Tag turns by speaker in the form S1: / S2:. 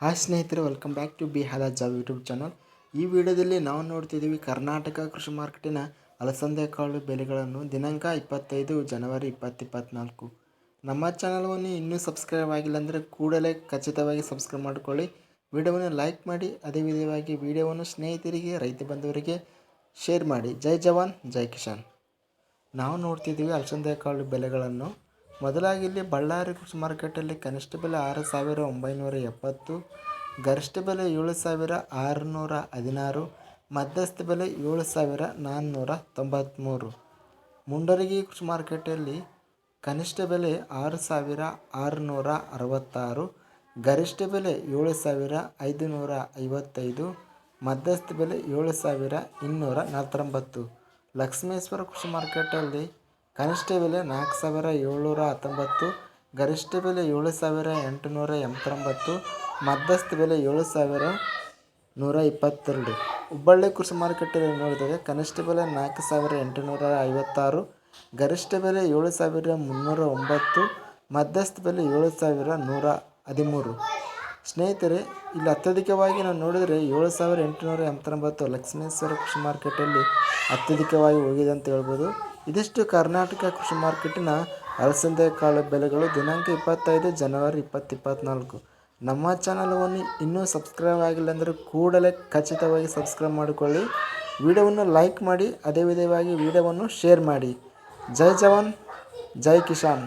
S1: Hi ಸ್ನೇಹಿತರೆ welcome back to ಬಿ ಹಾಲ ಜಾಬ್ ಯೂಟ್ಯೂಬ್ ಚಾನಲ್ ಈ ವಿಡಿಯೋದಲ್ಲಿ ನಾವು ನೋಡ್ತಿದ್ದೀವಿ ಕರ್ನಾಟಕ ಕೃಷಿ ಮಾರ್ಕೆಟಿನ ಅಲಸಂದೆ ಕಾಳು ಬೆಲೆಗಳನ್ನು ದಿನಾಂಕ ಇಪ್ಪತ್ತೈದು ಜನವರಿ ಇಪ್ಪತ್ತಿಪ್ಪತ್ನಾಲ್ಕು. ನಮ್ಮ ಚಾನಲ್ವನ್ನು ಇನ್ನೂ ಸಬ್ಸ್ಕ್ರೈಬ್ ಆಗಿಲ್ಲ ಅಂದರೆ ಕೂಡಲೇ ಖಚಿತವಾಗಿ ಸಬ್ಸ್ಕ್ರೈಬ್ ಮಾಡಿಕೊಳ್ಳಿ. ವಿಡಿಯೋವನ್ನು ಲೈಕ್ ಮಾಡಿ, ಅದೇ ವಿಧವಾಗಿ ವಿಡಿಯೋವನ್ನು ಸ್ನೇಹಿತರಿಗೆ, ರೈತ ಬಂಧುವರಿಗೆ ಶೇರ್ ಮಾಡಿ. ಜೈ ಜವಾನ್, ಜೈ ಕಿಶಾನ್ ನಾವು ನೋಡ್ತಿದ್ದೀವಿ ಅಲಸಂದೆ ಕಾಳು ಬೆಲೆಗಳನ್ನು. ಮೊದಲಾಗಿ ಇಲ್ಲಿ ಬಳ್ಳಾರಿ ಕೃಷಿ ಮಾರ್ಕೆಟಲ್ಲಿ ಕನಿಷ್ಠ ಬೆಲೆ ಆರು ಸಾವಿರ ಒಂಬೈನೂರ ಎಪ್ಪತ್ತು, ಗರಿಷ್ಠ ಬೆಲೆ ಏಳು ಸಾವಿರ ಆರುನೂರ ಹದಿನಾರು, ಮಧ್ಯಸ್ಥ ಬೆಲೆ ಏಳು ಸಾವಿರ ನಾನ್ನೂರ ತೊಂಬತ್ತ್ಮೂರು ಮುಂಡರಗಿ ಕೃಷಿ ಮಾರ್ಕೆಟಲ್ಲಿ ಕನಿಷ್ಠ ಬೆಲೆ ಆರು ಸಾವಿರ ಆರುನೂರ ಅರವತ್ತಾರು, ಗರಿಷ್ಠ ಬೆಲೆ ಏಳು ಸಾವಿರ ಐದುನೂರ ಐವತ್ತೈದು, ಮಧ್ಯಸ್ಥ ಬೆಲೆ ಏಳು ಸಾವಿರ ಇನ್ನೂರ ನಲವತ್ತೊಂಬತ್ತು. ಲಕ್ಷ್ಮೇಶ್ವರ ಕೃಷಿ ಮಾರ್ಕೆಟಲ್ಲಿ ಕನಿಷ್ಠ ಬೆಲೆ ನಾಲ್ಕು ಸಾವಿರ ಏಳ್ನೂರ ಹತ್ತೊಂಬತ್ತು, ಗರಿಷ್ಠ ಬೆಲೆ ಏಳು ಸಾವಿರ ಎಂಟುನೂರ ಎಂಬತ್ತೊಂಬತ್ತು, ಮಧ್ಯಸ್ಥ ಬೆಲೆ ಏಳು ಸಾವಿರ ನೂರ ಇಪ್ಪತ್ತೆರಡು. ಹುಬ್ಬಳ್ಳಿ ಕೃಷಿ ಮಾರುಕಟ್ಟೆಯಲ್ಲಿ ನೋಡಿದರೆ ಕನಿಷ್ಠ ಬೆಲೆ ನಾಲ್ಕು ಸಾವಿರ ಎಂಟುನೂರ ಐವತ್ತಾರು, ಗರಿಷ್ಠ ಬೆಲೆ ಏಳು ಸಾವಿರ ಮುನ್ನೂರ ಒಂಬತ್ತು, ಮಧ್ಯಸ್ಥ ಬೆಲೆ ಏಳು ಸಾವಿರ ನೂರ ಹದಿಮೂರು. ಸ್ನೇಹಿತರೆ, ಇಲ್ಲಿ ಅತ್ಯಧಿಕವಾಗಿ ನಾವು ನೋಡಿದರೆ ಏಳು ಸಾವಿರ ಎಂಟುನೂರ ಎಂಬತ್ತೊಂಬತ್ತು ಲಕ್ಷ್ಮೇಶ್ವರ ಕೃಷಿ ಮಾರ್ಕೆಟಲ್ಲಿ ಅತ್ಯಧಿಕವಾಗಿ ಹೋಗಿದೆ ಅಂತ ಹೇಳ್ಬೋದು. ಇದಿಷ್ಟು ಕರ್ನಾಟಕ ಕೃಷಿ ಮಾರ್ಕೆಟಿನ ಅಲಸಂದೆ ಕಾಳು ಬೆಲೆಗಳು ದಿನಾಂಕ ಇಪ್ಪತ್ತೈದು ಜನವರಿ ಇಪ್ಪತ್ತಿಪ್ಪತ್ನಾಲ್ಕು. ನಮ್ಮ ಚಾನಲವನ್ನು ಇನ್ನೂ ಸಬ್ಸ್ಕ್ರೈಬ್ ಆಗಿಲ್ಲ ಅಂದರೆ ಕೂಡಲೇ ಖಚಿತವಾಗಿ ಸಬ್ಸ್ಕ್ರೈಬ್ ಮಾಡಿಕೊಳ್ಳಿ. ವಿಡಿಯೋವನ್ನು ಲೈಕ್ ಮಾಡಿ, ಅದೇ ವಿಧವಾಗಿ ವಿಡಿಯೋವನ್ನು ಶೇರ್ ಮಾಡಿ. ಜೈ ಜವಾನ್, ಜೈ ಕಿಶಾನ್